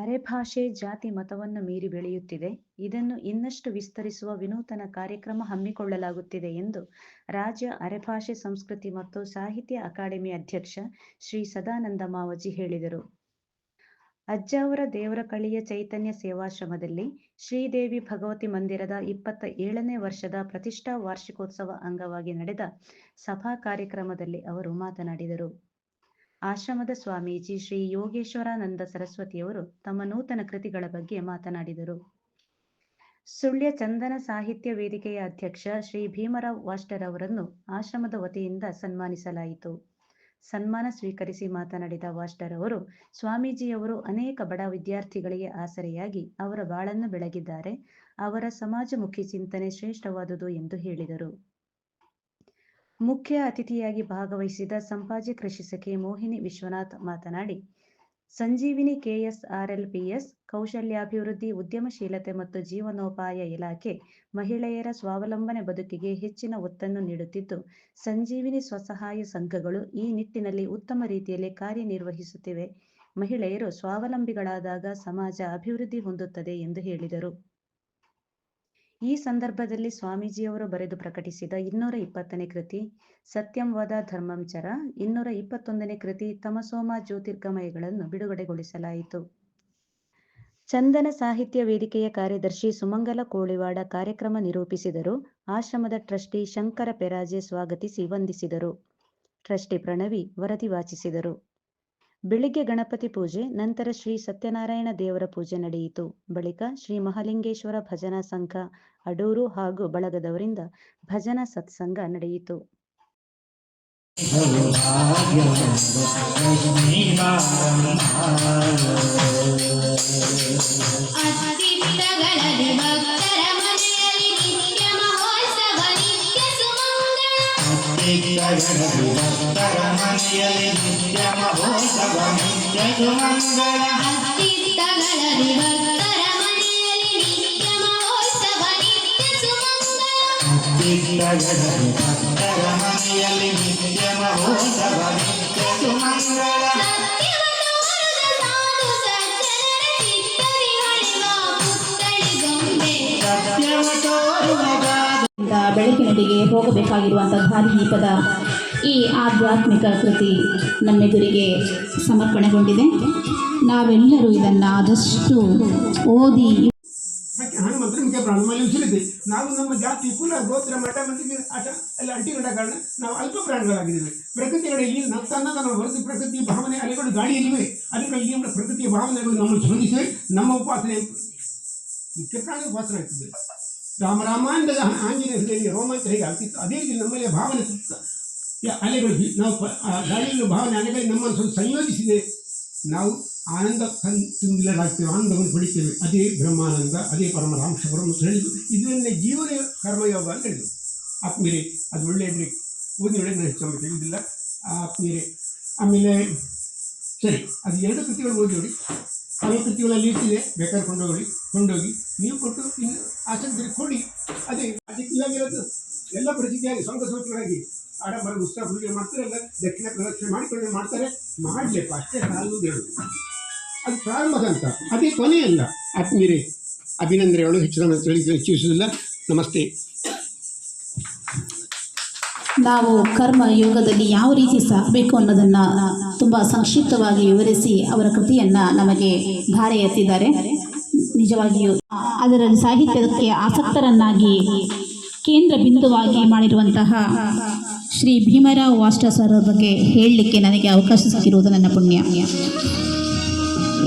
ಅರೆಭಾಷೆ ಜಾತಿ ಮತವನ್ನು ಮೀರಿ ಬೆಳೆಯುತ್ತಿದೆ. ಇದನ್ನು ಇನ್ನಷ್ಟು ವಿಸ್ತರಿಸುವ ವಿನೂತನ ಕಾರ್ಯಕ್ರಮ ಹಮ್ಮಿಕೊಳ್ಳಲಾಗುತ್ತಿದೆ ಎಂದು ರಾಜ್ಯ ಅರೆಭಾಷೆ, ಸಂಸ್ಕೃತಿ ಮತ್ತು ಸಾಹಿತ್ಯ ಅಕಾಡೆಮಿ ಅಧ್ಯಕ್ಷ ಶ್ರೀ ಸದಾನಂದ ಮಾವಜಿ ಹೇಳಿದರು. ಅಜ್ಜಾವರ ದೇವರಕಳಿಯ ಚೈತನ್ಯ ಸೇವಾಶ್ರಮದಲ್ಲಿ ಶ್ರೀದೇವಿ ಭಗವತಿ ಮಂದಿರದ ಇಪ್ಪತ್ತ ಏಳನೇ ವರ್ಷದ ಪ್ರತಿಷ್ಠಾ ವಾರ್ಷಿಕೋತ್ಸವ ಅಂಗವಾಗಿ ನಡೆದ ಸಭಾ ಕಾರ್ಯಕ್ರಮದಲ್ಲಿ ಅವರು ಮಾತನಾಡಿದರು. ಆಶ್ರಮದ ಸ್ವಾಮೀಜಿ ಶ್ರೀ ಯೋಗೇಶ್ವರಾನಂದ ಸರಸ್ವತಿಯವರು ತಮ್ಮ ನೂತನ ಕೃತಿಗಳ ಬಗ್ಗೆ ಮಾತನಾಡಿದರು. ಸುಳ್ಯ ಚಂದನ ಸಾಹಿತ್ಯ ವೇದಿಕೆಯ ಅಧ್ಯಕ್ಷ ಶ್ರೀ ಭೀಮರಾವ್ ವಾಸ್ಟರ್ ಅವರನ್ನು ಆಶ್ರಮದ ವತಿಯಿಂದ ಸನ್ಮಾನಿಸಲಾಯಿತು. ಸನ್ಮಾನ ಸ್ವೀಕರಿಸಿ ಮಾತನಾಡಿದ ವಾಸ್ಟರ್ ಅವರು, ಸ್ವಾಮೀಜಿಯವರು ಅನೇಕ ಬಡ ವಿದ್ಯಾರ್ಥಿಗಳಿಗೆ ಆಸರೆಯಾಗಿ ಅವರ ಬಾಳನ್ನು ಬೆಳಗಿದ್ದಾರೆ, ಅವರ ಸಮಾಜಮುಖಿ ಚಿಂತನೆ ಶ್ರೇಷ್ಠವಾದುದು ಎಂದು ಹೇಳಿದರು. ಮುಖ್ಯ ಅತಿಥಿಯಾಗಿ ಭಾಗವಹಿಸಿದ ಸಂಪಾಜಿ ಕೃಷಿ ಸಖಿ ಮೋಹಿನಿ ವಿಶ್ವನಾಥ್ ಮಾತನಾಡಿ, ಸಂಜೀವಿನಿ ಕೆಎಸ್ಆರ್ಎಲ್ಪಿಎಸ್ ಕೌಶಲ್ಯಾಭಿವೃದ್ಧಿ, ಉದ್ಯಮಶೀಲತೆ ಮತ್ತು ಜೀವನೋಪಾಯ ಇಲಾಖೆ ಮಹಿಳೆಯರ ಸ್ವಾವಲಂಬನೆ ಬದುಕಿಗೆ ಹೆಚ್ಚಿನ ಒತ್ತನ್ನು ನೀಡುತ್ತಿದ್ದು, ಸಂಜೀವಿನಿ ಸ್ವಸಹಾಯ ಸಂಘಗಳು ಈ ನಿಟ್ಟಿನಲ್ಲಿ ಉತ್ತಮ ರೀತಿಯಲ್ಲಿ ಕಾರ್ಯನಿರ್ವಹಿಸುತ್ತಿವೆ. ಮಹಿಳೆಯರು ಸ್ವಾವಲಂಬಿಗಳಾದಾಗ ಸಮಾಜ ಅಭಿವೃದ್ಧಿ ಹೊಂದುತ್ತದೆ ಎಂದು ಹೇಳಿದರು. ಈ ಸಂದರ್ಭದಲ್ಲಿ ಸ್ವಾಮೀಜಿಯವರು ಬರೆದು ಪ್ರಕಟಿಸಿದ ಇನ್ನೂರ ಇಪ್ಪತ್ತನೇ ಕೃತಿ ಸತ್ಯಂ ವದ ಧರ್ಮಂ ಚರ, ಇನ್ನೂರ ಇಪ್ಪತ್ತೊಂದನೇ ಕೃತಿ, ತಮಸೋಮ ಜ್ಯೋತಿರ್ಗಮಯಗಳನ್ನು ಬಿಡುಗಡೆಗೊಳಿಸಲಾಯಿತು. ಚಂದನ ಸಾಹಿತ್ಯ ವೇದಿಕೆಯ ಕಾರ್ಯದರ್ಶಿ ಸುಮಂಗಲ ಕೋಳಿವಾಡ ಕಾರ್ಯಕ್ರಮ ನಿರೂಪಿಸಿದರು. ಆಶ್ರಮದ ಟ್ರಸ್ಟಿ ಶಂಕರ ಪೆರಾಜೆ ಸ್ವಾಗತಿಸಿ ವಂದಿಸಿದರು. ಟ್ರಸ್ಟಿ ಪ್ರಣವಿ ವರದಿ ವಾಚಿಸಿದರು. ಬೆಳಿಗ್ಗೆ ಗಣಪತಿ ಪೂಜೆ, ನಂತರ ಶ್ರೀ ಸತ್ಯನಾರಾಯಣ ದೇವರ ಪೂಜೆ ನಡೆಯಿತು. ಬಳಿಕ ಶ್ರೀ ಮಹಾಲಿಂಗೇಶ್ವರ ಭಜನಾ ಸಂಘ, ಅಡೂರು ಹಾಗೂ ಬಳಗದವರಿಂದ ಭಜನಾ ಸತ್ಸಂಗ ನಡೆಯಿತು. ಭಕ್ತರ ಭಕ್ತರ ಮನೆಯಲ್ಲಿ ನಿತ್ಯ ಮಹೋತ್ಸವ ನಿತ್ಯ ಸುಮಂಗಳ ಅತ್ತಿತ್ತಗಳಲ್ಲಿ ಭಕ್ತರ ಮನೆಯಲ್ಲಿ ನಿತ್ಯ ಮಹೋತ್ಸವ ನಿತ್ಯ ಸುಮಂಗಳ ಇಂದ ಹೋಗಬೇಕಾಗಿರುವಂಥ ಭಾರಿ ದೀಪದ ಈ ಆಧ್ಯಾತ್ಮಿಕ ಕೃತಿ ನಮ್ಮೆದುರಿಗೆ ಸಮರ್ಪಣೆಗೊಂಡಿದೆ. ನಾವೆಲ್ಲರೂ ಇದನ್ನು ಆದಷ್ಟು ಓದಿ ಉಸಿರಿದೆ ನಾವು ನಮ್ಮ ಜಾತಿ ಕುಲ, ಗೋತ್ರ, ಮಠ ಮಂದಿಗೆ ಆಟ, ಎಲ್ಲ ಅಂಟಿಕೊಂಡ ಕಾರಣ ನಾವು ಅಲ್ಪ ಪ್ರಾಣಿಗಳಾಗಿದ್ದೇವೆ. ಪ್ರಕೃತಿಗಳಲ್ಲಿ ನಾವು ತನ್ನ ನಮ್ಮ ಹೊರತು ಪ್ರಕೃತಿ ಭಾವನೆ ಅಲೆಗಳು ಗಾಳಿಯಲ್ಲಿವೆ ಅದಕ್ಕಾಗಿ ನಮ್ಮ ಪ್ರಕೃತಿಯ ಭಾವನೆಗಳು ನಮ್ಮನ್ನು ಸ್ಪಂದಿಸಿವೆ. ನಮ್ಮ ಉಪಾಸನೆ ಮುಖ್ಯ ಪ್ರಾಣ ಉಪಾಸನೆ ಆಗ್ತದೆ. ರಾಮ ರಾಮ ಆಂಜನೇಯ ಹೃದಯದಲ್ಲಿ ರೋಮಾಂಚ ಹೇಗೆ ಆಗ್ತಿತ್ತು. ಅದೇ ರೀತಿ ನಮ್ಮಲ್ಲಿ ಭಾವನೆ ಅಲೆಗಳು ನಾವು ಗಾಳಿಯಲ್ಲಿ ಭಾವನೆ ಅಲೆಗಳು ನಮ್ಮನ್ನು ಸ್ವಲ್ಪ ಸಂಯೋಜಿಸಿದೆ. ನಾವು ಆನಂದ ತುಂಬಿಲರಾಗ್ತೇವೆ ಆನಂದವನ್ನು ಪಡಿತೇವೆ. ಅದೇ ಬ್ರಹ್ಮಾನಂದ, ಅದೇ ಪರಮರಾಂಶ ಅಂತ ಹೇಳಿದ್ರು. ಇದನ್ನೇ ಜೀವನ ಕರ್ಮಯೋಗ ಅಂತ ಹೇಳಿದರು. ಆತ್ಮೀರೆ ಅದು ಒಳ್ಳೆಯದ್ರಿ. ಒಳ್ಳೆ ನಾನು ಹೆಚ್ಚು ತಿಳಿದಿಲ್ಲ ಆತ್ಮೀರೆ ಆಮೇಲೆ ಸರಿ, ಅದು ಎರಡು ಕೃತಿಗಳು ಓದಿ ನೋಡಿ. ಕೃತಿಗಳಲ್ಲಿ ಇಟ್ಟಿದೆ ಬೇಕಾದ್ರೆ ಕೊಂಡೋಗಿ ಕೊಂಡೋಗಿ. ನೀವು ಕೊಟ್ಟು ಇನ್ನು ಆಸಕ್ತಿ ಕೊಡಿ. ಅದೇ, ಅದಕ್ಕೆ ಇವಾಗಿರೋದು ಎಲ್ಲ ಪ್ರಸಿದ್ಧಿಯಾಗಿ ಸ್ವಂತ ಸ್ವಚ್ಛವಾಗಿ ಆಡಂಬರ ಉತ್ಸವ ಪೂಜೆ ಮಾಡ್ತಾರೆ ಅಲ್ಲ ದಕ್ಷಿಣ ಪ್ರದಕ್ಷಿಣೆ ಮಾಡಿಕೊಂಡು ಮಾಡ್ತಾರೆ. ಮಾಡಲೇಪ್ಪ, ಅಷ್ಟೇ ಸಾಲದು ಹೇಳುದು ಅದು ಪ್ರಾರಂಭದ ಅಂತ ಅದೇ ಕೊನೆಯಲ್ಲ. ಆತ್ಮೀರೆ ಅಭಿನಂದನೆಗಳು. ಹೆಚ್ಚಿನ ತಿಳಿಸುವುದಿಲ್ಲ. ನಮಸ್ತೆ. ನಾವು ಕರ್ಮ ಯೋಗದಲ್ಲಿ ಯಾವ ರೀತಿ ಸಾಕಬೇಕು ಅನ್ನೋದನ್ನು ತುಂಬ ಸಂಕ್ಷಿಪ್ತವಾಗಿ ವಿವರಿಸಿ ಅವರ ಕೃತಿಯನ್ನು ನಮಗೆ ಧಾರೆ ಎತ್ತಿದ್ದಾರೆ. ನಿಜವಾಗಿಯೂ ಅದರಲ್ಲಿ ಸಾಹಿತ್ಯಕ್ಕೆ ಆಸಕ್ತರನ್ನಾಗಿ ಕೇಂದ್ರ ಬಿಂದುವಾಗಿ ಮಾಡಿರುವಂತಹ ಶ್ರೀ ಭೀಮರಾವ್ ವಾಷ್ಟ ಸರ್ ಬಗ್ಗೆ ಹೇಳಲಿಕ್ಕೆ ನನಗೆ ಅವಕಾಶ ಸಿಕ್ಕಿರುವುದು ನನ್ನ ಪುಣ್ಯ.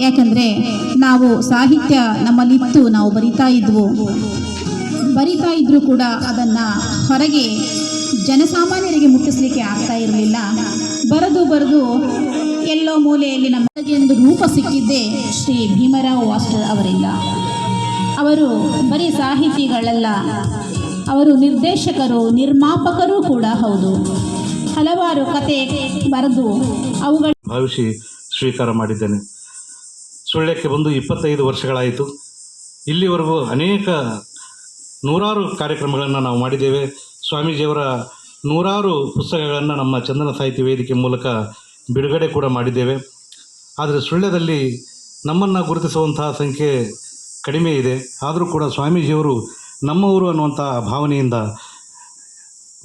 ಯಾಕಂದರೆ ನಾವು ಸಾಹಿತ್ಯ ನಮ್ಮಲ್ಲಿತ್ತು, ನಾವು ಬರಿತಾ ಇದ್ವು. ಬರಿತಾ ಇದ್ದರೂ ಕೂಡ ಅದನ್ನು ಹೊರಗೆ ಜನಸಾಮಾನ್ಯರಿಗೆ ಮುಟ್ಟಿಸ್ಲಿಕ್ಕೆ ಆಗ್ತಾ ಇರಲಿಲ್ಲ. ಬರೆದು ಬರೆದು ಎಲ್ಲೋ ಮೂಲೆಯಲ್ಲಿ ನಮಗೆ ಒಂದು ರೂಪ ಸಿಕ್ಕಿದ್ದೇ ಶ್ರೀ ಭೀಮರಾವ್ ವಾಸ್ಟರ್ ಅವರಿಂದ. ಅವರು ಬರೀ ಸಾಹಿತಿಗಳಲ್ಲ, ಅವರು ನಿರ್ದೇಶಕರು, ನಿರ್ಮಾಪಕರೂ ಕೂಡ ಹೌದು. ಹಲವಾರು ಕತೆ ಬರೆದು ಅವುಗಳ ಭವಿಷ್ಯ ಸ್ವೀಕಾರ ಮಾಡಿದ್ದೇನೆ. ಸುಳ್ಯಕ್ಕೆ ಬಂದು ಇಪ್ಪತ್ತೈದು ವರ್ಷಗಳಾಯಿತು. ಇಲ್ಲಿವರೆಗೂ ಅನೇಕ ನೂರಾರು ಕಾರ್ಯಕ್ರಮಗಳನ್ನು ನಾವು ಮಾಡಿದ್ದೇವೆ. ಸ್ವಾಮೀಜಿಯವರ ನೂರಾರು ಪುಸ್ತಕಗಳನ್ನು ನಮ್ಮ ಚಂದನ ಸಾಹಿತ್ಯ ವೇದಿಕೆ ಮೂಲಕ ಬಿಡುಗಡೆ ಕೂಡ ಮಾಡಿದ್ದೇವೆ. ಆದರೆ ಸುಳ್ಯದಲ್ಲಿ ನಮ್ಮನ್ನು ಗುರುತಿಸುವಂತಹ ಸಂಖ್ಯೆ ಕಡಿಮೆ ಇದೆ. ಆದರೂ ಕೂಡ ಸ್ವಾಮೀಜಿಯವರು ನಮ್ಮವರು ಅನ್ನುವಂಥ ಭಾವನೆಯಿಂದ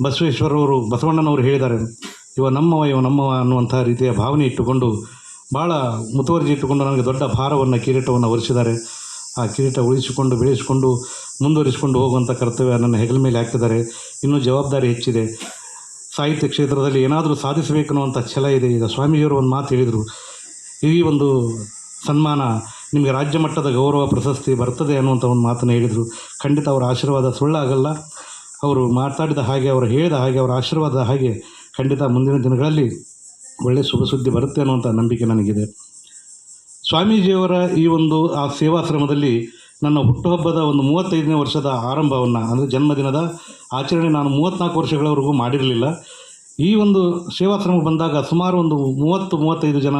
ಬಸವೇಶ್ವರವರು, ಬಸವಣ್ಣನವರು ಹೇಳಿದ್ದಾರೆ. ಇವ ನಮ್ಮವ ಇವ ನಮ್ಮವ ಅನ್ನುವಂಥ ರೀತಿಯ ಭಾವನೆ ಇಟ್ಟುಕೊಂಡು ಭಾಳ ಮುತುವರ್ಜಿ ಇಟ್ಟುಕೊಂಡು ನನಗೆ ದೊಡ್ಡ ಭಾರವನ್ನು ಕಿರೀಟವನ್ನು ಹೊರಿಸಿದ್ದಾರೆ ಆ ಕಿರೀಟ ಉಳಿಸಿಕೊಂಡು, ಬೆಳೆಸಿಕೊಂಡು, ಮುಂದುವರಿಸಿಕೊಂಡು ಹೋಗುವಂಥ ಕರ್ತವ್ಯ ನನ್ನ ಹೆಗಲ ಮೇಲೆ ಹಾಕಿದ್ದಾರೆ ಇನ್ನೂ ಜವಾಬ್ದಾರಿ ಹೆಚ್ಚಿದೆ. ಸಾಹಿತ್ಯ ಕ್ಷೇತ್ರದಲ್ಲಿ ಏನಾದರೂ ಸಾಧಿಸಬೇಕು ಅನ್ನುವಂಥ ಛಲ ಇದೆ. ಈಗ ಸ್ವಾಮೀಜಿಯವರು ಒಂದು ಮಾತು ಹೇಳಿದರು. ಈ ಒಂದು ಸನ್ಮಾನ ನಿಮಗೆ ರಾಜ್ಯ ಮಟ್ಟದ ಗೌರವ, ಪ್ರಶಸ್ತಿ ಬರ್ತದೆ ಅನ್ನುವಂಥ ಒಂದು ಮಾತನ್ನು ಹೇಳಿದರು. ಖಂಡಿತ ಅವರ ಆಶೀರ್ವಾದ ಸುಳ್ಳಾಗಲ್ಲ. ಅವರು ಮಾತಾಡಿದ ಹಾಗೆ, ಅವರು ಹೇಳಿದ ಹಾಗೆ, ಅವರ ಆಶೀರ್ವಾದ ಹಾಗೆ ಖಂಡಿತ ಮುಂದಿನ ದಿನಗಳಲ್ಲಿ ಒಳ್ಳೆಯ ಶುಭ ಸುದ್ದಿ ಬರುತ್ತೆ ಅನ್ನುವಂಥ ನಂಬಿಕೆ ನನಗಿದೆ. ಸ್ವಾಮೀಜಿಯವರ ಈ ಒಂದು, ಆ ಸೇವಾಶ್ರಮದಲ್ಲಿ ನನ್ನ ಹುಟ್ಟುಹಬ್ಬದ ಒಂದು ಮೂವತ್ತೈದನೇ ವರ್ಷದ ಆರಂಭವನ್ನು, ಅಂದರೆ ಜನ್ಮದಿನದ ಆಚರಣೆ ನಾನು ಮೂವತ್ತ್ನಾಲ್ಕು ವರ್ಷಗಳವರೆಗೂ ಮಾಡಿರಲಿಲ್ಲ. ಈ ಒಂದು ಸೇವಾಶ್ರಮಕ್ಕೆ ಬಂದಾಗ ಸುಮಾರು ಒಂದು ಮೂವತ್ತು, ಮೂವತ್ತೈದು ಜನ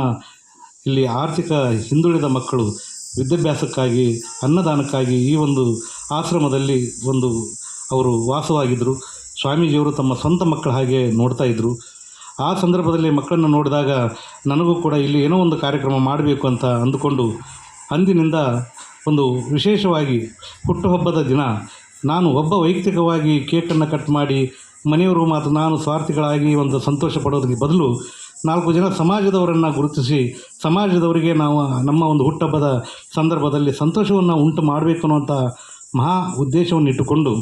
ಇಲ್ಲಿ ಆರ್ಥಿಕ ಹಿಂದುಳಿದ ಮಕ್ಕಳು ವಿದ್ಯಾಭ್ಯಾಸಕ್ಕಾಗಿ, ಅನ್ನದಾನಕ್ಕಾಗಿ ಈ ಒಂದು ಆಶ್ರಮದಲ್ಲಿ ಒಂದು ಅವರು ವಾಸವಾಗಿದ್ದರು ಸ್ವಾಮೀಜಿಯವರು ತಮ್ಮ ಸ್ವಂತ ಮಕ್ಕಳ ಹಾಗೆ ನೋಡ್ತಾ ಇದ್ದರು ಆ ಸಂದರ್ಭದಲ್ಲಿ ಮಕ್ಕಳನ್ನು ನೋಡಿದಾಗ ನನಗೂ ಕೂಡ ಇಲ್ಲಿ ಏನೋ ಒಂದು ಕಾರ್ಯಕ್ರಮ ಮಾಡಬೇಕು ಅಂತ ಅಂದುಕೊಂಡು ಅಂದಿನಿಂದ ಒಂದು ವಿಶೇಷವಾಗಿ ಹುಟ್ಟುಹಬ್ಬದ ದಿನ ನಾನು ಒಬ್ಬ ವೈಯಕ್ತಿಕವಾಗಿ ಕೇಕನ್ನು ಕಟ್ ಮಾಡಿ ಮನೆಯವರು ಮಾತ್ರ ನಾನು ಸ್ವಾರ್ಥಿಗಳಾಗಿ ಒಂದು ಸಂತೋಷ ಪಡೋದಕ್ಕೆ ಬದಲು ನಾಲ್ಕು ಜನ ಸಮಾಜದವರನ್ನು ಗುರುತಿಸಿ ಸಮಾಜದವರಿಗೆ ನಾವು ನಮ್ಮ ಒಂದು ಹುಟ್ಟಹಬ್ಬದ ಸಂದರ್ಭದಲ್ಲಿ ಸಂತೋಷವನ್ನು ಉಂಟು ಮಾಡಬೇಕು ಅನ್ನುವಂಥ ಮಹಾ ಉದ್ದೇಶವನ್ನು ಇಟ್ಟುಕೊಂಡು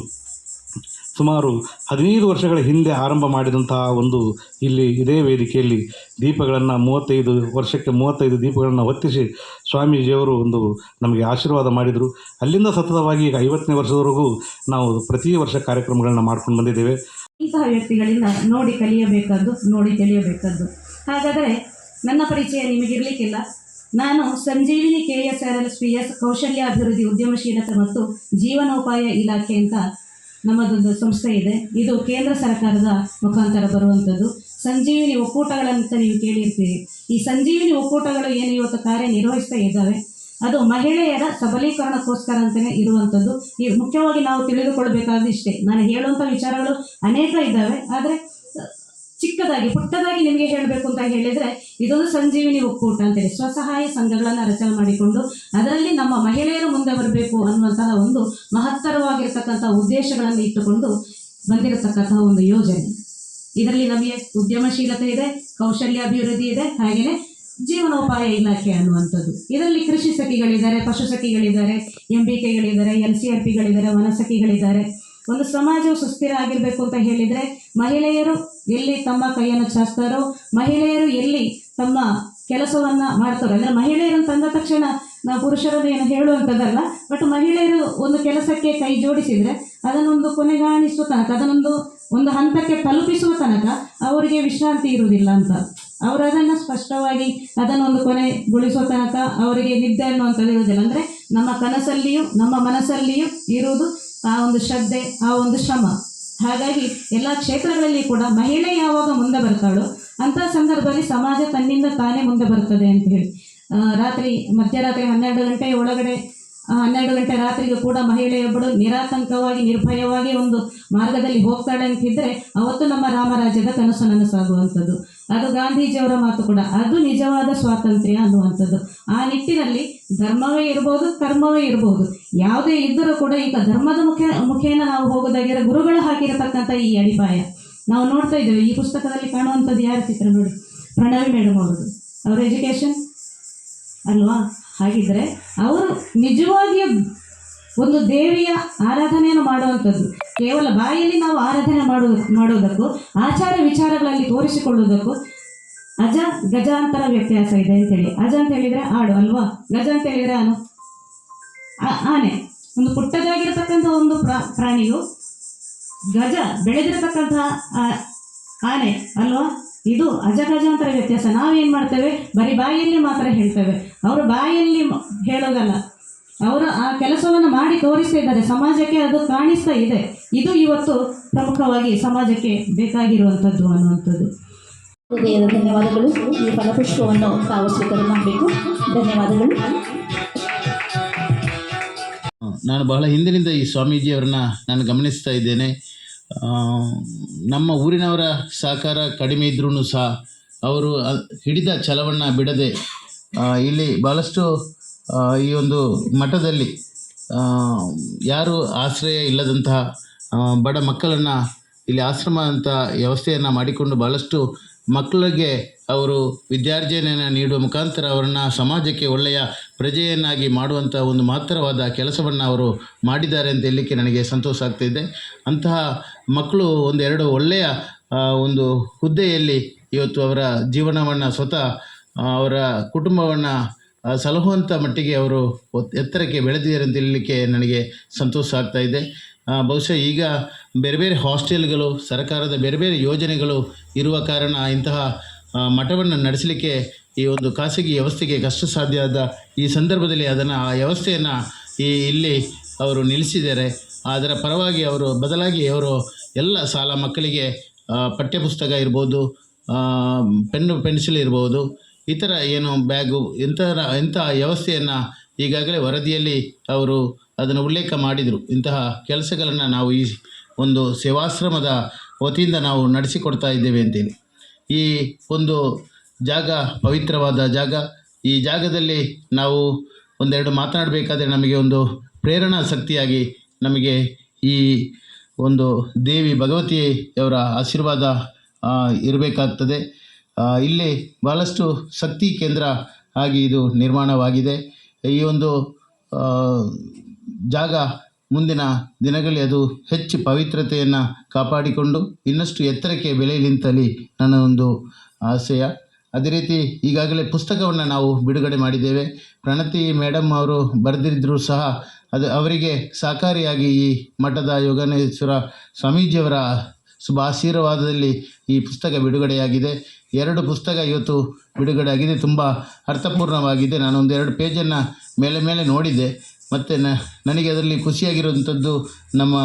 ಸುಮಾರು ಹದಿನೈದು ವರ್ಷಗಳ ಹಿಂದೆ ಆರಂಭ ಮಾಡಿದಂತಹ ಒಂದು ಇಲ್ಲಿ ಇದೇ ವೇದಿಕೆಯಲ್ಲಿ ದೀಪಗಳನ್ನು ಮೂವತ್ತೈದು ವರ್ಷಕ್ಕೆ ಮೂವತ್ತೈದು ದೀಪಗಳನ್ನು ಹೊತ್ತಿಸಿ ಸ್ವಾಮೀಜಿಯವರು ಒಂದು ನಮಗೆ ಆಶೀರ್ವಾದ ಮಾಡಿದರು. ಅಲ್ಲಿಂದ ಸತತವಾಗಿ ಈಗ ಐವತ್ತನೇ ವರ್ಷದವರೆಗೂ ನಾವು ಪ್ರತಿ ವರ್ಷ ಕಾರ್ಯಕ್ರಮಗಳನ್ನ ಮಾಡ್ಕೊಂಡು ಬಂದಿದ್ದೇವೆ. ಇಂತಹ ವ್ಯಕ್ತಿಗಳಿಂದ ನೋಡಿ ಕಲಿಯಬೇಕಾದ್ದು, ನೋಡಿ ತಿಳಿಯಬೇಕಾದ್ದು. ಹಾಗಾದರೆ ನನ್ನ ಪರಿಚಯ ನಿಮಗಿರಲಿಕ್ಕಿಲ್ಲ. ನಾನು Sanjeevini K S R L P S ಕೌಶಲ್ಯಾಭಿವೃದ್ಧಿ ಉದ್ಯಮಶೀಲತೆ ಮತ್ತು ಜೀವನೋಪಾಯ ಇಲಾಖೆ ನಮ್ಮದೊಂದು ಸಂಸ್ಥೆ ಇದೆ. ಇದು ಕೇಂದ್ರ ಸರ್ಕಾರದ ಮುಖಾಂತರ ಬರುವಂಥದ್ದು ಸಂಜೀವಿನಿ ಒಕ್ಕೂಟಗಳಂತ ನೀವು ಕೇಳಿರ್ತೀರಿ. ಈ ಸಂಜೀವಿನಿ ಒಕ್ಕೂಟಗಳು ಏನು ಇವತ್ತು ಕಾರ್ಯನಿರ್ವಹಿಸ್ತಾ ಇದ್ದಾವೆ? ಅದು ಮಹಿಳೆಯರ ಸಬಲೀಕರಣಕ್ಕೋಸ್ಕರ ಅಂತಲೇ ಇರುವಂಥದ್ದು ಈ ಮುಖ್ಯವಾಗಿ ನಾವು ತಿಳಿದುಕೊಳ್ಬೇಕಾದ ಇಷ್ಟೇ ನಾನು ಹೇಳುವಂಥ ವಿಚಾರಗಳು ಅನೇಕ ಇದ್ದಾವೆ. ಆದರೆ ಚಿಕ್ಕದಾಗಿ, ಪುಟ್ಟದಾಗಿ ನಿಮಗೆ ಹೇಳಬೇಕು ಅಂತ ಹೇಳಿದರೆ, ಇದೊಂದು ಸಂಜೀವಿನಿ ಒಕ್ಕೂಟ ಅಂತೇಳಿ ಸ್ವಸಹಾಯ ಸಂಘಗಳನ್ನು ರಚನೆ ಮಾಡಿಕೊಂಡು ಅದರಲ್ಲಿ ನಮ್ಮ ಮಹಿಳೆಯರು ಮುಂದೆ ಬರಬೇಕು ಅನ್ನುವಂತಹ ಒಂದು ಮಹತ್ತರವಾಗಿರ್ತಕ್ಕಂಥ ಉದ್ದೇಶಗಳನ್ನು ಇಟ್ಟುಕೊಂಡು ಬಂದಿರತಕ್ಕಂತಹ ಒಂದು ಯೋಜನೆ. ಇದರಲ್ಲಿ ನಮಗೆ ಉದ್ಯಮಶೀಲತೆ ಇದೆ ಕೌಶಲ್ಯ ಅಭಿವೃದ್ಧಿ ಇದೆ, ಹಾಗೆಯೇ ಜೀವನೋಪಾಯ ಇಲಾಖೆ ಅನ್ನುವಂಥದ್ದು. ಇದರಲ್ಲಿ ಕೃಷಿ ಸಖಿಗಳಿದ್ದಾರೆ, ಪಶು ಸಖಿಗಳಿದ್ದಾರೆ ಎಂ ಬಿ ಕೆಗಳಿದ್ದಾರೆ ಎಲ್ ಸಿ ಆರ್ ಪಿಗಳಿದ್ದಾರೆ ವನಸಖಿಗಳಿದ್ದಾರೆ ಒಂದು ಸಮಾಜವು ಸುಸ್ಥಿರ ಆಗಿರಬೇಕು ಅಂತ ಹೇಳಿದರೆ ಮಹಿಳೆಯರು ಎಲ್ಲಿ ತಮ್ಮ ಕೈಯನ್ನು ಚಾಚ್ತಾರೋ, ಮಹಿಳೆಯರು ಎಲ್ಲಿ ತಮ್ಮ ಕೆಲಸವನ್ನು ಮಾಡ್ತಾರೆ, ಅಂದರೆ ಮಹಿಳೆಯರು ತಂದ ತಕ್ಷಣ ನಾವು ಪುರುಷರನ್ನು ಏನು ಹೇಳುವಂಥದ್ದಲ್ಲ ಬಟ್ ಮಹಿಳೆಯರು ಒಂದು ಕೆಲಸಕ್ಕೆ ಕೈ ಜೋಡಿಸಿದರೆ ಅದನ್ನೊಂದು ಕೊನೆಗಾಣಿಸುವ ತನಕ, ಅದನ್ನೊಂದು ಒಂದು ಹಂತಕ್ಕೆ ತಲುಪಿಸುವ ತನಕ ಅವರಿಗೆ ವಿಶ್ರಾಂತಿ ಇರುವುದಿಲ್ಲ ಅಂತ. ಅವರು ಅದನ್ನು ಸ್ಪಷ್ಟವಾಗಿ ಅದನ್ನೊಂದು ಕೊನೆಗೊಳಿಸುವ ತನಕ ಅವರಿಗೆ ನಿದ್ದೆ ಅನ್ನುವಂಥದ್ದು ಇರುವುದಿಲ್ಲ. ಅಂದರೆ ನಮ್ಮ ಕನಸಲ್ಲಿಯೂ, ನಮ್ಮ ಮನಸ್ಸಲ್ಲಿಯೂ ಇರುವುದು ಆ ಒಂದು ಶ್ರದ್ಧೆ, ಆ ಒಂದು ಶ್ರಮ. ಹಾಗಾಗಿ ಎಲ್ಲ ಕ್ಷೇತ್ರಗಳಲ್ಲಿ ಕೂಡ ಮಹಿಳೆ ಯಾವಾಗ ಮುಂದೆ ಬರ್ತಾಳೋ ಅಂತ ಸಂದರ್ಭದಲ್ಲಿ ಸಮಾಜ ತನ್ನಿಂದ ತಾನೇ ಮುಂದೆ ಬರ್ತದೆ ಅಂತ ಹೇಳಿ. ರಾತ್ರಿ ಮಧ್ಯರಾತ್ರಿ ಹನ್ನೆರಡು ಗಂಟೆ ಒಳಗಡೆ ಹನ್ನೆರಡು ಗಂಟೆ ರಾತ್ರಿಗೂ ಕೂಡ ಮಹಿಳೆಯೊಬ್ಬಳು ನಿರಾತಂಕವಾಗಿ, ನಿರ್ಭಯವಾಗಿ ಒಂದು ಮಾರ್ಗದಲ್ಲಿ ಹೋಗ್ತಾಳೆ ಅಂತಿದ್ರೆ ಅವತ್ತು ನಮ್ಮ ರಾಮರಾಜ್ಯದ ಕನಸು ನನಸಾಗುವಂಥದ್ದು. ಅದು ಗಾಂಧೀಜಿಯವರ ಮಾತು ಕೂಡ. ಅದು ನಿಜವಾದ ಸ್ವಾತಂತ್ರ್ಯ ಅನ್ನುವಂಥದ್ದು. ಆ ನಿಟ್ಟಿನಲ್ಲಿ ಧರ್ಮವೇ ಇರಬಹುದು ಕರ್ಮವೇ ಇರಬಹುದು ಯಾವುದೇ ಇದ್ದರೂ ಕೂಡ ಈಗ ಧರ್ಮದ ಮುಖ್ಯ ಮುಖೇನ ನಾವು ಹೋಗೋದಾಗಿರೋ ಗುರುಗಳು ಹಾಕಿರತಕ್ಕಂಥ ಈ ಅಡಿಪಾಯ. ನಾವು ನೋಡ್ತಾ ಇದ್ದೇವೆ, ಈ ಪುಸ್ತಕದಲ್ಲಿ ಕಾಣುವಂಥದ್ದು ಯಾರ ಚಿತ್ರ ನೋಡಿ? ಪ್ರಣವಿ ಮೇಡಮ್ ಅವರು ಅವ್ರ ಎಜುಕೇಶನ್ ಅಲ್ವಾ? ಹಾಗಿದ್ರೆ ಅವರು ನಿಜವಾಗಿಯೂ ಒಂದು ದೇವಿಯ ಆರಾಧನೆಯನ್ನು ಮಾಡುವಂಥದ್ದು. ಕೇವಲ ಬಾಯಲ್ಲಿ ನಾವು ಆರಾಧನೆ ಮಾಡುವ, ಮಾಡುವುದಕ್ಕೂ, ಆಚಾರ ವಿಚಾರಗಳಲ್ಲಿ ತೋರಿಸಿಕೊಳ್ಳುವುದಕ್ಕೂ ಅಜ ಗಜಾಂತರ ವ್ಯತ್ಯಾಸ ಇದೆ ಅಂತೇಳಿ ಅಜ ಅಂತ ಹೇಳಿದರೆ ಆಡು ಅಲ್ವಾ? ಗಜ ಅಂತ ಹೇಳಿದರೆ ಅನು ಆ- ಆನೆ. ಒಂದು ಪುಟ್ಟದಾಗಿರ್ತಕ್ಕಂಥ ಒಂದು ಪ್ರಾ, ಪ್ರಾಣಿಯು ಗಜ ಬೆಳೆದಿರತಕ್ಕಂತಹ ಆನೆ ಅಲ್ವಾ? ಇದು ಅಜಗಜಾಂತರ ವ್ಯತ್ಯಾಸ. ನಾವೇನು ಮಾಡ್ತೇವೆ? ಬರೀ ಬಾಯಲ್ಲಿ ಮಾತ್ರ ಹೇಳ್ತೇವೆ. ಅವರು ಬಾಯಲ್ಲಿ ಹೇಳೋದಲ್ಲ. ಅವರು ಆ ಕೆಲಸವನ್ನು ಮಾಡಿ ತೋರಿಸ್ತಾ ಇದ್ದಾರೆ. ಸಮಾಜಕ್ಕೆ ಅದು ಕಾಣಿಸ್ತಾ ಇದೆ. ಇದು ಇವತ್ತು ಪ್ರಮುಖವಾಗಿ ಸಮಾಜಕ್ಕೆ ಬೇಕಾಗಿರುವಂಥದ್ದು ಅನ್ನುವಂಥದ್ದು. ಧನ್ಯವಾದಗಳು. ಈ ಫಲಪುಷ್ಪವನ್ನು ತಾವು ಸ್ವೀಕಾರ ಮಾಡಬೇಕು. ಧನ್ಯವಾದಗಳು. ನಾನು ಬಹಳ ಹಿಂದಿನಿಂದ ಈ ಸ್ವಾಮೀಜಿಯವರನ್ನ ನಾನು ಗಮನಿಸ್ತಾ ಇದ್ದೇನೆ. ನಮ್ಮ ಊರಿನವರ ಸಹಕಾರ ಕಡಿಮೆ ಇದ್ರೂ ಸಹ ಅವರು ಹಿಡಿದ ಛಲವನ್ನು ಬಿಡದೆ ಇಲ್ಲಿ ಭಾಳಷ್ಟು ಆ, ಈ ಒಂದು ಮಠದಲ್ಲಿ ಯಾರು ಆಶ್ರಯ ಇಲ್ಲದಂತಹ ಬಡ ಮಕ್ಕಳನ್ನು ಇಲ್ಲಿ ಆಶ್ರಮ ಅಂತ ವ್ಯವಸ್ಥೆಯನ್ನು ಮಾಡಿಕೊಂಡು ಭಾಳಷ್ಟು ಮಕ್ಕಳಿಗೆ ಅವರು ವಿದ್ಯಾರ್ಜನೆಯನ್ನು ನೀಡುವ ಮುಖಾಂತರ ಅವರನ್ನು ಸಮಾಜಕ್ಕೆ ಒಳ್ಳೆಯ ಪ್ರಜೆಯನ್ನಾಗಿ ಮಾಡುವಂಥ ಒಂದು ಮಹತ್ತರವಾದ ಕೆಲಸವನ್ನು ಅವರು ಮಾಡಿದ್ದಾರೆ ಅಂತ ಹೇಳಲಿಕ್ಕೆ ನನಗೆ ಸಂತೋಷ ಆಗ್ತಿದೆ. ಅಂತಹ ಮಕ್ಕಳು ಒಂದೆರಡು ಒಳ್ಳೆಯ ಒಂದು ಹುದ್ದೆಯಲ್ಲಿ ಇವತ್ತು ಅವರ ಜೀವನವನ್ನು ಸ್ವತಃ ಅವರ ಕುಟುಂಬವನ್ನು ಸಲಹುವಂಥ ಮಟ್ಟಿಗೆ ಅವರು ಎತ್ತರಕ್ಕೆ ಬೆಳೆದಿದ್ದಾರೆ ಅಂತ ಹೇಳಲಿಕ್ಕೆ ನನಗೆ ಸಂತೋಷ ಆಗ್ತಾ ಇದೆ. ಬಹುಶಃ ಈಗ ಬೇರೆ ಬೇರೆ ಹಾಸ್ಟೆಲ್ಗಳು, ಸರ್ಕಾರದ ಬೇರೆ ಬೇರೆ ಯೋಜನೆಗಳು ಇರುವ ಕಾರಣ ಇಂತಹ ಮಠವನ್ನು ನಡೆಸಲಿಕ್ಕೆ ಈ ಒಂದು ಖಾಸಗಿ ವ್ಯವಸ್ಥೆಗೆ ಕಷ್ಟ ಸಾಧ್ಯ ಆದ ಈ ಸಂದರ್ಭದಲ್ಲಿ ಅದನ್ನು, ಆ ವ್ಯವಸ್ಥೆಯನ್ನು ಈ ಇಲ್ಲಿ ಅವರು ನಿಲ್ಲಿಸಿದ್ದಾರೆ. ಅದರ ಪರವಾಗಿ ಅವರು ಬದಲಾಗಿ ಅವರು ಎಲ್ಲ ಶಾಲಾ ಮಕ್ಕಳಿಗೆ ಪಠ್ಯಪುಸ್ತಕ ಇರ್ಬೋದು ಪೆನ್ನು, ಪೆನ್ಸಿಲ್ ಇರ್ಬೋದು ಇತರ ಏನು ಬ್ಯಾಗು ಇಂಥ ಇಂತಹ ವ್ಯವಸ್ಥೆಯನ್ನು ಈಗಾಗಲೇ ವರದಿಯಲ್ಲಿ ಅವರು ಅದನ್ನು ಉಲ್ಲೇಖ ಮಾಡಿದರು. ಇಂತಹ ಕೆಲಸಗಳನ್ನು ನಾವು ಈ ಒಂದು ಸೇವಾಶ್ರಮದ ವತಿಯಿಂದ ನಾವು ನಡೆಸಿಕೊಡ್ತಾ ಇದ್ದೇವೆ ಅಂತೇಳಿ. ಈ ಒಂದು ಜಾಗ, ಪವಿತ್ರವಾದ ಜಾಗ, ಈ ಜಾಗದಲ್ಲಿ ನಾವು ಒಂದೆರಡು ಮಾತನಾಡಬೇಕಾದ್ರೆ ನಮಗೆ ಒಂದು ಪ್ರೇರಣಾ ಶಕ್ತಿಯಾಗಿ ನಮಗೆ ಈ ಒಂದು ದೇವಿ ಭಗವತಿಯವರ ಆಶೀರ್ವಾದ ಇರಬೇಕಾಗ್ತದೆ. ಇಲ್ಲಿ ಭಾಳಷ್ಟು ಶಕ್ತಿ ಕೇಂದ್ರ ಆಗಿ ಇದು ನಿರ್ಮಾಣವಾಗಿದೆ. ಈ ಒಂದು ಜಾಗ ಮುಂದಿನ ದಿನಗಳಲ್ಲಿ ಅದು ಹೆಚ್ಚು ಪವಿತ್ರತೆಯನ್ನು ಕಾಪಾಡಿಕೊಂಡು ಇನ್ನಷ್ಟು ಎತ್ತರಕ್ಕೆ ಬೆಳೆಯಲಿಂತಲಿ ನನ್ನ ಒಂದು ಆಸೆಯ. ಅದೇ ರೀತಿ ಈಗಾಗಲೇ ಪುಸ್ತಕವನ್ನು ನಾವು ಬಿಡುಗಡೆ ಮಾಡಿದ್ದೇವೆ. ಪ್ರಣತಿ ಮೇಡಮ್ ಅವರು ಬರೆದಿದ್ದರೂ ಸಹ ಅದು ಅವರಿಗೆ ಸಹಕಾರಿಯಾಗಿ ಈ ಮಠದ ಯೋಗನೇಶ್ವರ ಸ್ವಾಮೀಜಿಯವರ ಶುಭ ಆಶೀರ್ವಾದದಲ್ಲಿ ಈ ಪುಸ್ತಕ ಬಿಡುಗಡೆಯಾಗಿದೆ. ಎರಡು ಪುಸ್ತಕ ಇವತ್ತು ಬಿಡುಗಡೆ ಆಗಿದೆ ತುಂಬ ಅರ್ಥಪೂರ್ಣವಾಗಿದೆ. ನಾನು ಒಂದು ಎರಡು ಪೇಜನ್ನು ಮೇಲೆ ಮೇಲೆ ನೋಡಿದ್ದೆ. ಮತ್ತು ನನಗೆ ಅದರಲ್ಲಿ ಖುಷಿಯಾಗಿರುವಂಥದ್ದು ನಮ್ಮ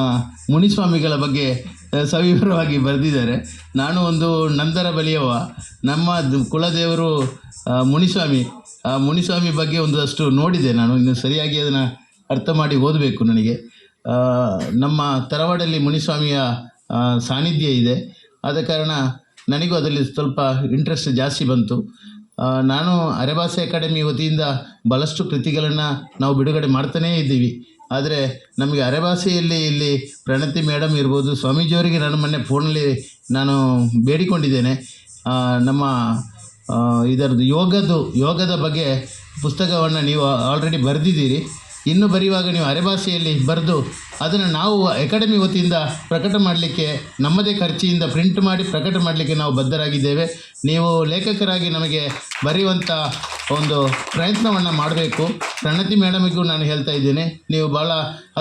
ಮುನಿಸ್ವಾಮಿಗಳ ಬಗ್ಗೆ ಸವಿವರವಾಗಿ ಬರೆದಿದ್ದಾರೆ. ನಾನು ಒಂದು ನಂದರ ಬಲಿಯವ ನಮ್ಮ ಕುಲದೇವರು ಮುನಿಸ್ವಾಮಿ, ಆ, ಮುನಿಸ್ವಾಮಿ ಬಗ್ಗೆ ಒಂದಷ್ಟು ನೋಡಿದೆ. ನಾನು ಇನ್ನು ಸರಿಯಾಗಿ ಅದನ್ನು ಅರ್ಥ ಮಾಡಿ ಓದಬೇಕು ನನಗೆ. ನಮ್ಮ ತರವಾಡಲ್ಲಿ ಮುನಿಸ್ವಾಮಿಯ ಸಾನ್ನಿಧ್ಯ ಇದೆ. ಆದ ಕಾರಣ ನನಗೂ ಅದರಲ್ಲಿ ಸ್ವಲ್ಪ ಇಂಟ್ರೆಸ್ಟ್ ಜಾಸ್ತಿ ಬಂತು. ನಾನು ಅರೆಭಾಷೆ ಅಕಾಡೆಮಿ ವತಿಯಿಂದ ಭಾಳಷ್ಟು ಕೃತಿಗಳನ್ನು ನಾವು ಬಿಡುಗಡೆ ಮಾಡ್ತಾನೇ ಇದ್ದೀವಿ. ಆದರೆ ನಮಗೆ ಅರೆಭಾಷೆಯಲ್ಲಿ ಇಲ್ಲಿ ಪ್ರಣತಿ ಮೇಡಮ್ ಇರ್ಬೋದು ಸ್ವಾಮೀಜಿಯವರಿಗೆ ನಾನು ಮೊನ್ನೆ ಫೋನಲ್ಲಿ ನಾನು ಬೇಡಿಕೊಂಡಿದ್ದೇನೆ. ನಮ್ಮ ಇದರದ್ದು ಯೋಗದ್ದು, ಯೋಗದ ಬಗ್ಗೆ ಪುಸ್ತಕವನ್ನು ನೀವು ಆಲ್ರೆಡಿ ಬರೆದಿದ್ದೀರಿ. ಇನ್ನು ಬರೆಯುವಾಗ ನೀವು ಅರೆಭಾಷೆಯಲ್ಲಿ ಬರೆದು ಅದನ್ನು ನಾವು ಅಕಾಡೆಮಿ ವತಿಯಿಂದ ಪ್ರಕಟ ಮಾಡಲಿಕ್ಕೆ, ನಮ್ಮದೇ ಖರ್ಚಿಯಿಂದ ಪ್ರಿಂಟ್ ಮಾಡಿ ಪ್ರಕಟ ಮಾಡಲಿಕ್ಕೆ ನಾವು ಬದ್ಧರಾಗಿದ್ದೇವೆ. ನೀವು ಲೇಖಕರಾಗಿ ನಮಗೆ ಬರೆಯುವಂಥ ಒಂದು ಪ್ರಯತ್ನವನ್ನು ಮಾಡಬೇಕು. ಪ್ರಣತಿ ಮೇಡಮಿಗೂ ನಾನು ಹೇಳ್ತಾ ಇದ್ದೇನೆ, ನೀವು ಭಾಳ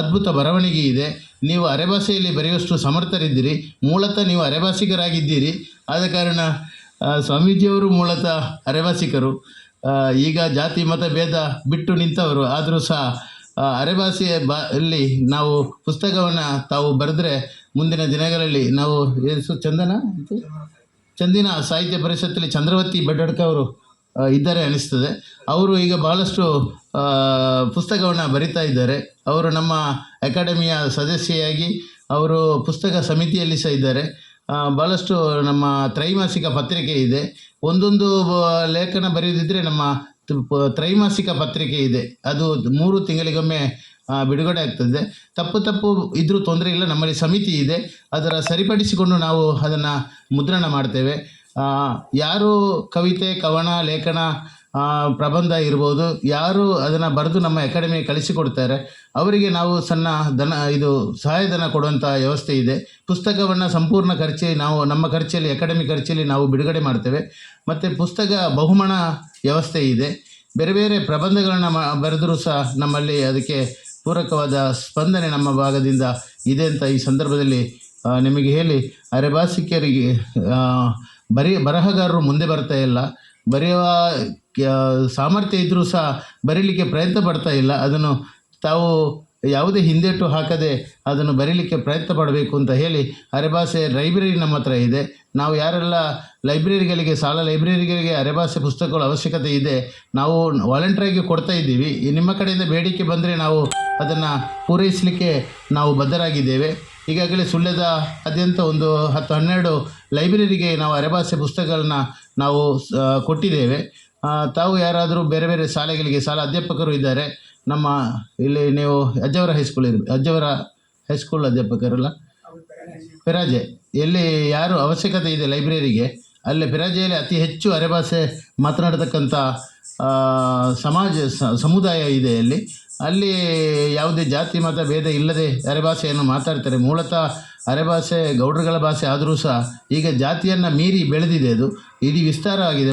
ಅದ್ಭುತ ಬರವಣಿಗೆ ಇದೆ. ನೀವು ಅರೆಭಾಷೆಯಲ್ಲಿ ಬರೆಯುವಷ್ಟು ಸಮರ್ಥರಿದ್ದೀರಿ. ಮೂಲತಃ ನೀವು ಅರೆಭಾಷಿಕರಾಗಿದ್ದೀರಿ. ಆದ ಕಾರಣ ಸ್ವಾಮೀಜಿಯವರು ಮೂಲತಃ ಅರೆಭಾಷಿಕರು. ಈಗ ಜಾತಿ, ಮತ, ಭೇದ ಬಿಟ್ಟು ನಿಂತವರು. ಆದರೂ ಸಹ ಅರೆಭಾಷೆಯ ಬಾ ಅಲ್ಲಿ ನಾವು ಪುಸ್ತಕವನ್ನು ತಾವು ಬರೆದ್ರೆ ಮುಂದಿನ ದಿನಗಳಲ್ಲಿ ನಾವು ಏನು ಚಂದನ? ಚಂದಿನ ಸಾಹಿತ್ಯ ಪರಿಷತ್ತಲ್ಲಿ ಚಂದ್ರವತಿ ಬಡ್ಡಡ್ಕ ಅವರು ಇದ್ದಾರೆ ಅನಿಸ್ತದೆ. ಅವರು ಈಗ ಭಾಳಷ್ಟು ಪುಸ್ತಕವನ್ನು ಬರಿತಾ ಇದ್ದಾರೆ. ಅವರು ನಮ್ಮ ಅಕಾಡೆಮಿಯ ಸದಸ್ಯೆಯಾಗಿ ಅವರು ಪುಸ್ತಕ ಸಮಿತಿಯಲ್ಲಿ ಸಹ ಇದ್ದಾರೆ. ಭಾಳಷ್ಟು ನಮ್ಮ ತ್ರೈಮಾಸಿಕ ಪತ್ರಿಕೆ ಇದೆ. ಒಂದೊಂದು ಲೇಖನ ಬರೆಯೋದಿದ್ರೆ ನಮ್ಮ ತ್ರೈಮಾಸಿಕ ಪತ್ರಿಕೆ ಇದೆ. ಅದು ಮೂರು ತಿಂಗಳಿಗೊಮ್ಮೆ ಬಿಡುಗಡೆ ಆಗ್ತದೆ. ತಪ್ಪು ತಪ್ಪು ಇದ್ರೂ ತೊಂದರೆ ಇಲ್ಲ, ನಮ್ಮಲ್ಲಿ ಸಮಿತಿ ಇದೆ. ಅದರ ಸರಿಪಡಿಸಿಕೊಂಡು ನಾವು ಅದನ್ನು ಮುದ್ರಣ ಮಾಡ್ತೇವೆ. ಯಾರು ಕವಿತೆ, ಕವನ, ಲೇಖನ ಪ್ರಬಂಧ ಇರ್ಬೋದು. ಯಾರು ಅದನ್ನು ಬರೆದು ನಮ್ಮ ಅಕಾಡೆಮಿಗೆ ಕಳಿಸಿಕೊಡ್ತಾರೆ, ಅವರಿಗೆ ನಾವು ಸಣ್ಣ ಧನ ಇದು ಸಹಾಯಧನ ಕೊಡುವಂಥ ವ್ಯವಸ್ಥೆ ಇದೆ. ಪುಸ್ತಕವನ್ನು ಸಂಪೂರ್ಣ ಖರ್ಚಿ, ನಾವು ನಮ್ಮ ಖರ್ಚಲ್ಲಿ ಅಕಾಡೆಮಿ ಖರ್ಚಲ್ಲಿ ನಾವು ಬಿಡುಗಡೆ ಮಾಡ್ತೇವೆ. ಮತ್ತು ಪುಸ್ತಕ ಬಹುಮಾನ ವ್ಯವಸ್ಥೆ ಇದೆ. ಬೇರೆ ಬೇರೆ ಪ್ರಬಂಧಗಳನ್ನ ಮಾ, ಬರೆದರೂ ಸಹ ನಮ್ಮಲ್ಲಿ ಅದಕ್ಕೆ ಪೂರಕವಾದ ಸ್ಪಂದನೆ ನಮ್ಮ ಭಾಗದಿಂದ ಇದೆ ಅಂತ ಈ ಸಂದರ್ಭದಲ್ಲಿ ನಿಮಗೆ ಹೇಳಿ. ಅರೆಭಾಷಿಕರಿಗೆ ಬರೀ, ಬರಹಗಾರರು ಮುಂದೆ ಬರ್ತಾ ಇಲ್ಲ. ಬರೆಯುವ ಸಾಮರ್ಥ್ಯ ಇದ್ದರೂ ಸಹ ಬರೀಲಿಕ್ಕೆ ಪ್ರಯತ್ನ ಪಡ್ತಾ ಇಲ್ಲ. ಅದನ್ನು ತಾವು ಯಾವುದೇ ಹಿಂದೇಟು ಹಾಕದೆ ಅದನ್ನು ಬರೀಲಿಕ್ಕೆ ಪ್ರಯತ್ನ ಪಡಬೇಕು ಅಂತ ಹೇಳಿ ಅರೆಭಾಷೆ ಲೈಬ್ರರಿ ನಮ್ಮ ಹತ್ರ ಇದೆ. ನಾವು ಯಾರೆಲ್ಲ ಲೈಬ್ರರಿಗಳಿಗೆ ಸಾಲ ಲೈಬ್ರರಿಗಳಿಗೆ ಅರೆಭಾಷೆ ಪುಸ್ತಕಗಳ ಅವಶ್ಯಕತೆ ಇದೆ, ನಾವು ವಾಲಂಟ್ರಿಯಾಗಿ ಕೊಡ್ತಾ ಇದ್ದೀವಿ. ನಿಮ್ಮ ಕಡೆಯಿಂದ ಬೇಡಿಕೆ ಬಂದರೆ ನಾವು ಅದನ್ನು ಪೂರೈಸಲಿಕ್ಕೆ ನಾವು ಬದ್ಧರಾಗಿದ್ದೇವೆ. ಈಗಾಗಲೇ ಸುಳ್ಯದ ಅತ್ಯಂತ ಒಂದು ಹತ್ತು ಹನ್ನೆರಡು ಲೈಬ್ರರಿಗೆ ನಾವು ಅರೆಭಾಷೆ ಪುಸ್ತಕಗಳನ್ನ ನಾವು ಕೊಟ್ಟಿದ್ದೇವೆ. ತಾವು ಯಾರಾದರೂ ಬೇರೆ ಬೇರೆ ಶಾಲೆಗಳಿಗೆ ಶಾಲಾ ಅಧ್ಯಾಪಕರು ಇದ್ದಾರೆ, ನಮ್ಮ ಇಲ್ಲಿ ನೀವು ಅಜ್ಜವರ ಹೈಸ್ಕೂಲ್ ಇರ್ ಅಜ್ಜವರ ಹೈಸ್ಕೂಲ್ ಅಧ್ಯಾಪಕರಲ್ಲ? ಪೆರಾಜೆ. ಎಲ್ಲಿ ಯಾರು ಅವಶ್ಯಕತೆ ಇದೆ ಲೈಬ್ರರಿಗೆ, ಅಲ್ಲಿ ಪಿರಾಜೆಯಲ್ಲಿ ಅತಿ ಹೆಚ್ಚು ಅರೆಭಾಷೆ ಮಾತನಾಡತಕ್ಕಂಥ ಸಮಾಜ ಸಮುದಾಯ ಇದೆ ಅಲ್ಲಿ. ಅಲ್ಲಿ ಯಾವುದೇ ಜಾತಿ, ಮತ, ಭೇದ ಇಲ್ಲದೆ ಅರೆಭಾಷೆಯನ್ನು ಮಾತಾಡ್ತಾರೆ. ಮೂಲತಃ ಅರೆಭಾಷೆ ಗೌಡ್ರಗಳ ಭಾಷೆ ಆದರೂ ಸಹ ಈಗ ಜಾತಿಯನ್ನು ಮೀರಿ ಬೆಳೆದಿದೆ ಅದು. ಇಡೀ ವಿಸ್ತಾರ ಆಗಿದೆ